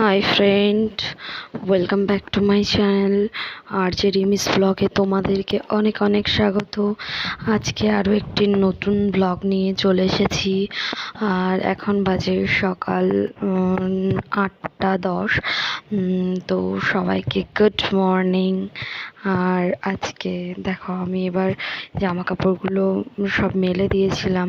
Hi friend welcome back to my channel আর যে রিমিস ব্লগে তোমাদেরকে অনেক অনেক স্বাগত। আজকে আরও একটি নতুন ব্লগ নিয়ে চলে এসেছি। আর এখন বাজে সকাল আটটা দশ। তো সবাইকে গুড মর্নিং আর আজকে দেখো, আমি এবার জামা কাপড়গুলো সব মেলে দিয়েছিলাম।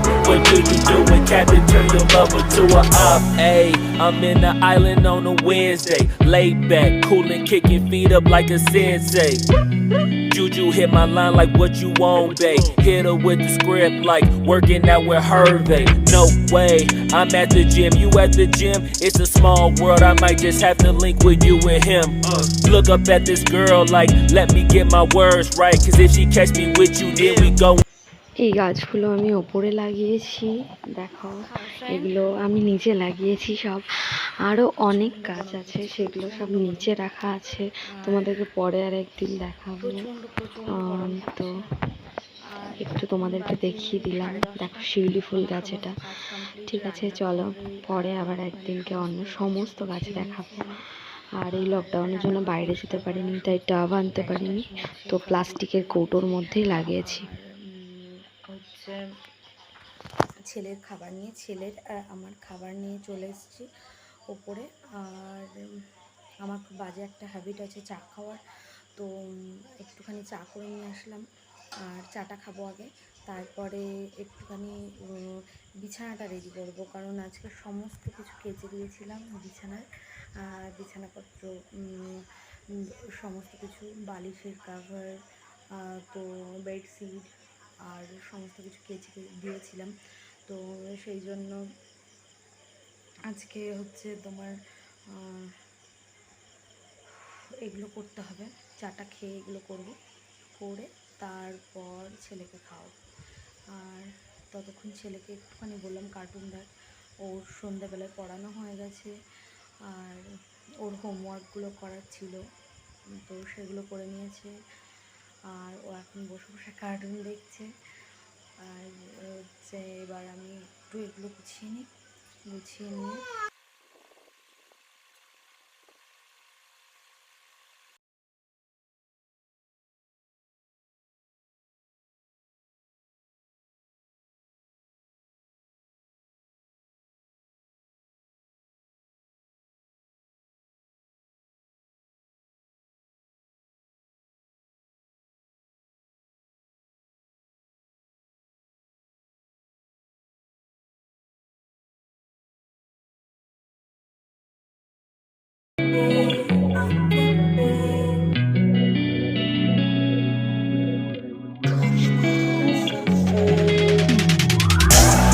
What do you do when Captain turn your lover to a op? Hey, I'm in the island on a Wednesday. Laid back, coolin', kicking feet up like a sensei. Juju hit my line like what you want, babe. Hit her with the script like working out with Hervey. No way, I'm at the gym, you at the gym. It's a small world, I might just have to link with you and him. Look up at this girl like, let me get my words right. Cause if she catch me with you, then we go. এই গাছগুলো আমি ওপরে লাগিয়েছি, দেখো, এগুলো আমি নিচে লাগিয়েছি সব। আরও অনেক গাছ আছে, সেগুলো সব নিচে রাখা আছে। তোমাদেরকে পরে আর একদিন দেখাবো। তো একটু তোমাদেরকে দেখিয়ে দিলাম। দেখো শিউলি ফুল গাছ এটা। ঠিক আছে, চলো, পরে আবার একদিনকে অন্য সমস্ত গাছ দেখাবো। আর এই লকডাউনের জন্য বাইরে যেতে পারিনি, তাই টাব আনতে পারিনি। তো প্লাস্টিকের কৌটোর মধ্যেই লাগিয়েছি হচ্ছে ছেলের খাবার নিয়ে, ছেলের আর আমার খাবার নিয়ে চলে এসেছি ওপরে। আর আমার খুব বাজে একটা হ্যাবিট আছে চা খাওয়ার। তো একটুখানি চা করে নিয়ে আসলাম। আর চাটা খাব আগে। তারপরে একটুখানি বিছানাটা রেডি করব। কারণ আজকে সমস্ত কিছু কেচে দিয়েছিলাম বিছানার আর বিছানাপত্র সমস্ত কিছু, বালিশের কাভার তো বেডশিট আর সমস্ত কিছু কেচে দিয়েছিলাম। তো সেই জন্য আজকে হচ্ছে তোমার এগুলো করতে হবে। চাটা খেয়ে এগুলো করব, করে তারপর ছেলেকে খাওয়াবো। আর ততক্ষণ ছেলেকে একটুখানি বললাম কার্টুন দেখ। ওর সন্ধ্যাবেলায় পড়ানো হয়ে গেছে, আর ওর হোমওয়ার্কগুলো করার ছিল, তো সেগুলো করে নিয়েছে। আর ও এখন বসে বসে কার্টুন দেখছে। আর হচ্ছে এবার আমি একটু এগুলো গুছিয়ে নিই গুছিয়ে নিয়ে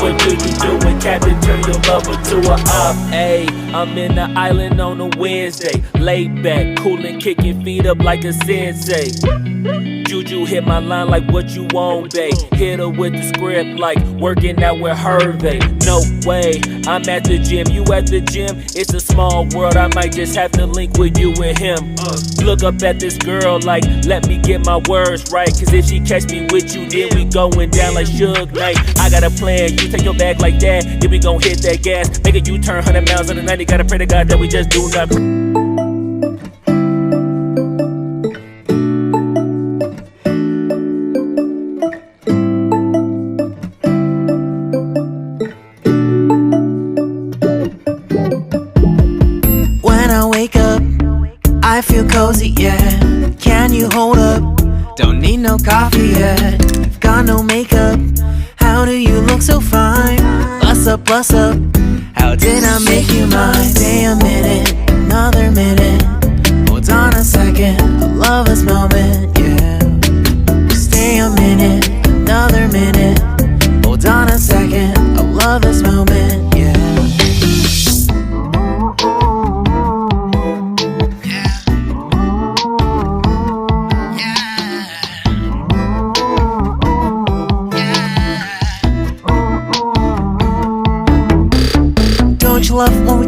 What do you do when Captain turn your lover to a op? Hey, I'm in the island on a Wednesday. Laid back, coolin', kicking feet up like a sensei. Juju hit my line like what you want, babe. Hit her with the script like working out with Hervey. No way, I'm at the gym, you at the gym. It's a small world, I might just have to link with you and him. Look up at this girl like, let me get my words right. Cause if she catch me with you, then we going down like Suge Knight. I got a plan, you take your bag like that, then we gon' hit that gas. Make a U turn 100 miles on the 90, gotta pray to God that we just do not. No yet. Got no makeup. How do you look so fine? Bust up, bust up. How did I make you mine? Stay a minute, another minute. Hold on a second, I love moment, yeah. Stay a minute, another minute. Hold on a second, I love this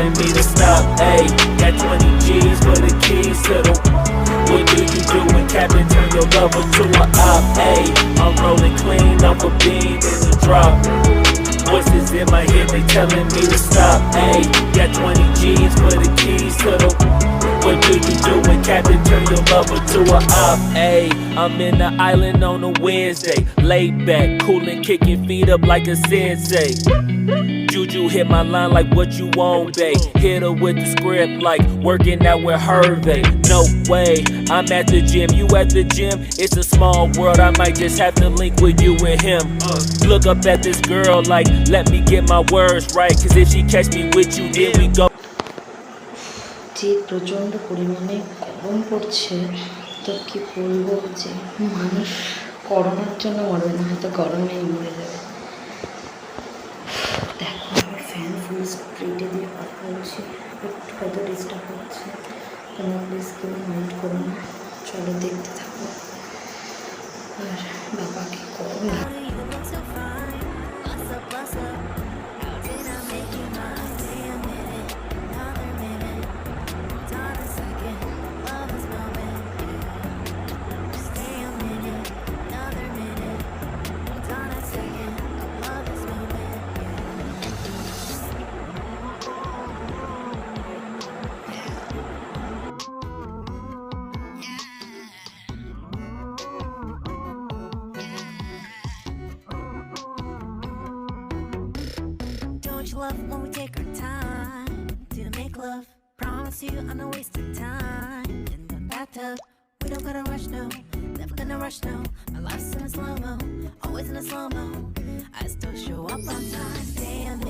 telling me to stop. Hey, got 20 G's for the keys to the. What do you do when Captain turn your lover to a op? Hey, I'm rolling clean off a beam in the drop. Voices in my head, they telling me to stop. Hey, got 20 G's for the keys to the. What do you do when Captain turn your lover to a op? Ayy, I'm in the island on a Wednesday. Laid back, coolin', kicking feet up like a sensei. Juju hit my line like what you want, babe. Hit her with the script like working out with Hervey. No way, I'm at the gym, you at the gym. It's a small world, I might just have to link with you and him. Look up at this girl like, let me get my words right. Cause if she catch me with you, then we go. যে প্রচণ্ড পরিমাণে গরম পড়ছে তো কি বলব যে মানুষ করোনার জন্য মরবে না হয়তো গরমেই মরে যাবে দেখো আমি ফ্যান ফুল স্প্রিটে দিয়ে কথা বলছি একটু হয়তো ডিস্টার্ব হচ্ছে। তোমরা প্লিজ কেউ মাইন্ড করো না। চলো দেখতে থাকো। আর বাবাকে করো লাগে Don't love when we take our time to make love? Promise you I'm not wasting time in the bathtub. We don't gotta rush, no. Never gonna rush, no. My life's in a slow mo, always in a slow mo. I still show up on time. A minute.